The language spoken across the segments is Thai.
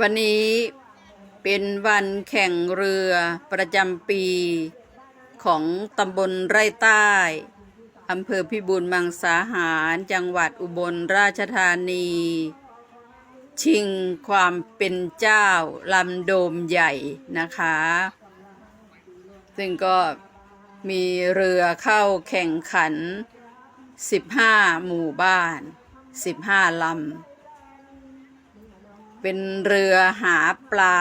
วันนี้เป็นวันแข่งเรือประจำปีของตำบลไร่ใต้อำเภอพิบูลมังสาหารจังหวัดอุบลราชธานี ชิงความเป็นเจ้าลำโดมใหญ่นะคะ ซึ่งก็มีเรือเข้าแข่งขัน 15 หมู่บ้าน 15 ลำ เป็นเรือหาปลา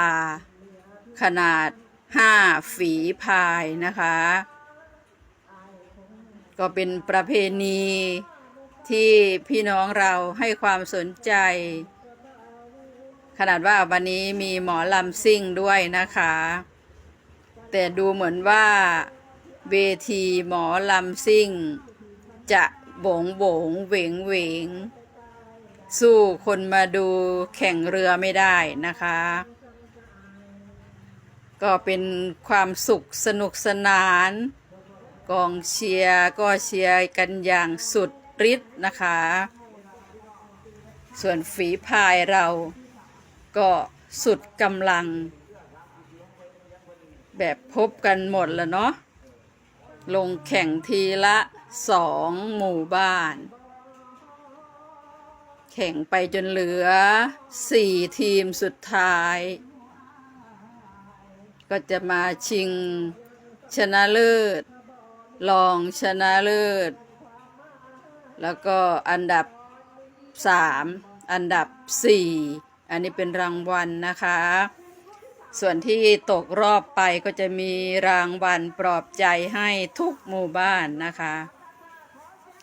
ขนาด5ฝีพายนะคะ ก็เป็นประเพณีที่พี่น้องเราให้ความสนใจ ขนาดว่าวันนี้มีหมอลำซิ่งด้วยนะคะ แต่ดูเหมือนว่าเวทีหมอลำซิ่ง จะโบงโบงเหวงเหวง สู้คนมาดูแข่งเรือไม่ได้นะคะ ก็เป็นความสุขสนุกสนาน กองเชียร์ก็เชียร์กันอย่างสุดฤทธิ์นะคะ ส่วนฝีพายเราก็สุดกำลัง แบบพบกันหมดแล้วเนาะลงแข่งทีละสองหมู่บ้าน แข่งไปจนเหลือสี่ทีมสุดท้าย ก็จะมาชิงชนะเลิศรองชนะเลิศ แล้วก็อันดับสามอันดับสี่อันนี้เป็นรางวัลนะคะ ส่วนที่ตกรอบไปก็จะมีรางวัลปลอบใจให้ทุกหมู่บ้านนะคะ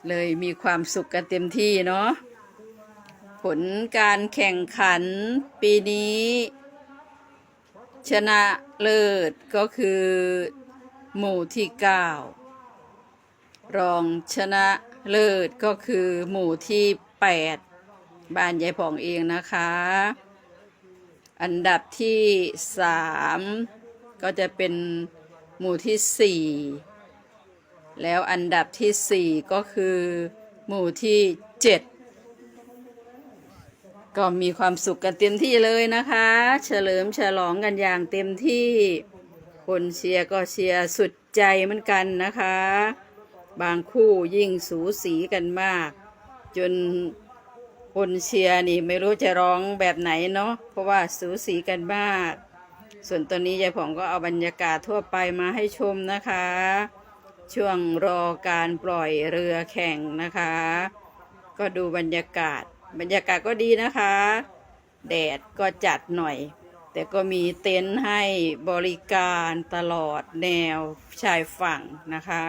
เลยมีความสุขกันเต็มที่เนาะ ผลการแข่งขันปีนี้ ชนะเลิศก็คือ หมู่ที่เก้ารองชนะเลิศก็คือหมู่ที่แปดบ้านยายผ่องเองนะคะ อันดับที่สามก็จะเป็นหมู่ที่สี่แล้วอันดับที่สี่ก็คือ หมู่ที่เจ็ด ก็มีความสุขกันเต็มที่เลยนะคะ เฉลิมฉลองกันอย่างเต็มที่คนเชียร์ก็เชียร์สุดใจเหมือนกันนะคะ บางคู่ยิ่งสูสีกันมาก จนคนเชียร์นี่ไม่รู้จะร้องแบบไหนเนาะเพราะว่าสูสีกันมาก ส่วนตอนนี้ยายผ่องก็เอาบรรยากาศทั่วไปมาให้ชมนะคะ ช่วงรอการปล่อยเรือแข่งนะคะ ก็ดูบรรยากาศ บรรยากาศก็ดีนะคะ แดดก็จัดหน่อย แต่ก็มีเต็นท์ให้บริการตลอดแนวชายฝั่งนะคะ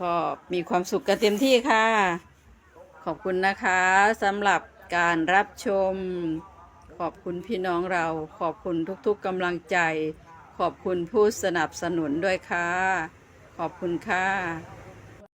ก็มีความสุขกันเต็มที่ค่ะ ขอบคุณนะคะสำหรับการรับชม ขอบคุณพี่น้องเรา ขอบคุณทุกๆกำลังใจ ขอบคุณผู้สนับสนุนด้วยค่ะ ขอบคุณค่ะ